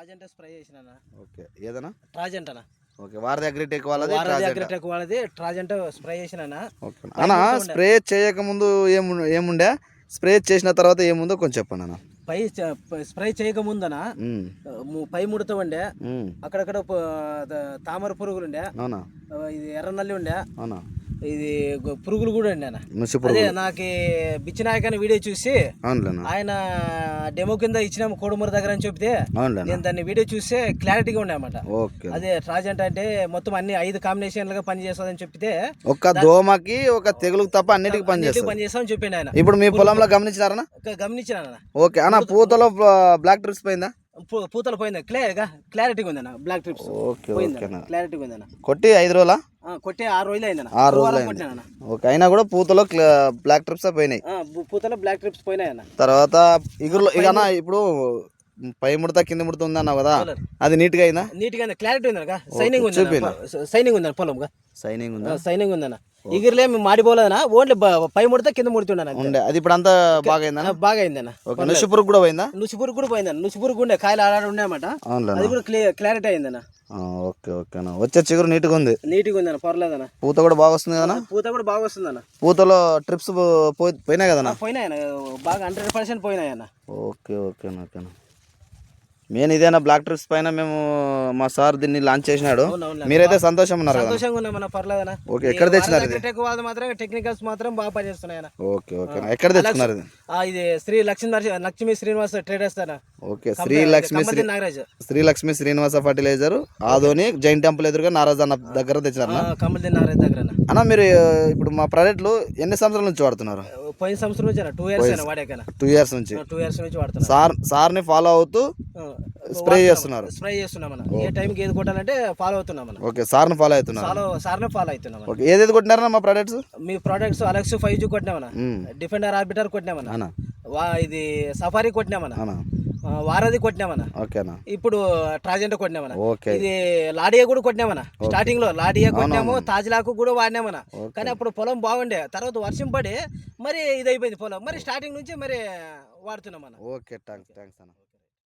ట్రాజెంట్ spray చేసిన okay. ఏదన్నా? ట్రాజెంట్ అన్న ఓకే. వారధి అగ్రిటెక్ వాళ్ళది వారధి. అగ్రిటెక్ వాళ్ళది ట్రాజెంట్ స్ప్రే చేసిన అన్న స్ప్రే చేయకముందు ఏము ఏముండే? స్ప్రే చేసిన తర్వాత ఏముందో కొంచెం చెప్పండి అన్న? పై స్ప్రే చేయక ముందన పై ముడత ఉండే. అక్కడక్కడ తామర పురుగులు ఉండే ఇది ఎర్ర నల్లి ఉండే. అవునా? ఇది పురుగులు కూడా ముసిపురు అదే నాకు బిచ్చినాయక్ అని వీడియో చూసి ఆయన డెమో కింద ఇచ్చినాము కోడుమూర దగ్గర అని చెప్తే నేను దాన్ని వీడియో చూస్తే క్లారిటీగా ఉండే అన్నమాట. ఓకే అదే ట్రాజెంట్ అంటే మొత్తం అన్ని ఐదు కాంబినేషన్లుగా పని చేస్తుందని చెప్తే ఒక్క దోమకి ఒక తెగులుకు తప్ప అన్నిటికి పని చేస్తామని చెప్పిండు ఆయన. ఇప్పుడు మీ పొలంలో గమనించినారనా గమనించిన ఓకే అన్న పూతలో బ్లాక్ ట్రిప్స్ పోయిందా? పూతలు పోయింది? క్లియర్ క్లారిటీగా ఉందన్న బ్లాక్ ట్రిప్స్. ఓకే ఓకేనా. క్లారిటీగా ఉందన్న. కొట్టి ఐదు రోజులా? కొట్టే ఆరు రోజులు అయిందన్న ఆరు రోజులు ఓకే అయినా కూడా పూతలో బ్లాక్ ట్రిప్స్ పోయినాయి? పూతలో బ్లాక్ ట్రిప్స్ పోయినాయన్న. తర్వాత ఇగురులో ఇక అన్న ఇప్పుడు పై ముడత కింద ముడత ఉంది అన్నావు కదా. అది నీట్గా అయిందా? నీట్గా క్లారిటీ ఉందన్న సైనింగ్ ఉంది. సైనింగ్ ఉందన్న పొలం సైనింగ్ ఉందా? సైనింగ్ ఉందన్న. ఇగిరిలే మేము మాడిపోలేదన్న ఓన్లీ పై ముడితే కింద ముడుతుండన్న ఉండే. అది ఇప్పుడు అంతా బాగా అయిందా బాగా అయిందన్న ఓకే. నుషిపురుగు కూడా పోయిందా? నుసిపురుగు కూడా పోయిందన్న. నుసిపురుగు ఉండే కాయలు ఆడాడు ఉండే అన్నమాట అవునులేనా అది కూడా క్లారిటీ అయిందన్న. ఆ, ఓకే ఓకేనా వచ్చే చిగురు నీట్గా ఉంది. నీట్గా ఉందన్న పర్లేదన్న. పూత కూడా బాగా వస్తుంది కదనా పూత కూడా బాగా వస్తుందన్న. పూతలో ట్రిప్స్ పోయినాయి కదనా పోయినాయన్న. బాగా హండ్రెడ్ పర్సెంట్ పోయినాయన్న. ఓకే ఓకేనా ఓకేనా మెయిన్ ఇదేనా బ్లాక్ ట్రిప్స్ పైన మేము మా సార్ దీన్ని లాంచ్ చేసినాడు. మీరైతే సంతోషం ఉన్నారు సంతోషంగా ఉన్నామన్న పర్లేదన్న. ఓకే ఎక్కడ తెచ్చినారు ఇది? టెక్ వాళ్ళు మాత్రం టెక్నికల్స్ మాత్రం బాగా పనిచేస్తున్నాయన్న. ఓకే ఓకే ఎక్కడ తెచ్చుకున్నారు ఇది? ఇది Sri Lakshmi Lakshmi Srinivas traders okay Sri Lakshmi Sri Nagaraj. Sri Lakshmi Srinivasa fertilizer Adoni Jain temple ఎదురుగా నారాజ్ అన్న దగ్గర తెచ్చినారు కమల్ది నాగరాజ్ దగ్గర అన్న. మీరు ఇప్పుడు మా ప్రాడక్ట్లు ఎన్ని సంవత్సరాల నుంచి వాడుతున్నారు? పోయిన సంవత్సరం నుంచి టూ ఇయర్స్ టూ ఇయర్స్ నుంచి. టూ ఇయర్స్ నుంచి వాడుతున్నా సార్ సార్ని ఫాలో అవుతూ స్ప్రే చేస్తున్నారు. స్ప్రే చేస్తున్నాం అన్న. ఏ టైంకి ఏది కొట్టాలంటే ఫాలో అవుతున్నాం అన్న. ఓకే సార్ని ఫాలో అవుతున్నారు? ఫాలో సార్నే ఫాలో అవుతున్నాం. ఓకే ఏదేది కొట్టినారన్న మా ప్రాడక్ట్స్ మీ ప్రోడక్ట్స్ అలెక్స్ ఫైవ్ జీ కొట్టినామన్న డిఫెండర్ ఆర్బిటర్ కొట్టినామన్న అన్నా. వా ఇది సఫారీ కొట్టినామన్న వారధి కొట్టినామన్న ఓకేనా ఇప్పుడు ట్రాజెంట్ కొట్టినామన్న ఓకే. ఇది లాడియా కూడా కొట్టినామన్న స్టార్టింగ్లో లాడియా కొట్టినాము తాజ్లాకు కూడా వాడినామన్న కానీ అప్పుడు పొలం బాగుండే. తర్వాత వర్షం పడి మరి ఇది అయిపోయింది పొలం. మరి స్టార్టింగ్ నుంచి మరి వాడుతున్నామన్న ఓకే థ్యాంక్స్ థ్యాంక్స్ అన్న.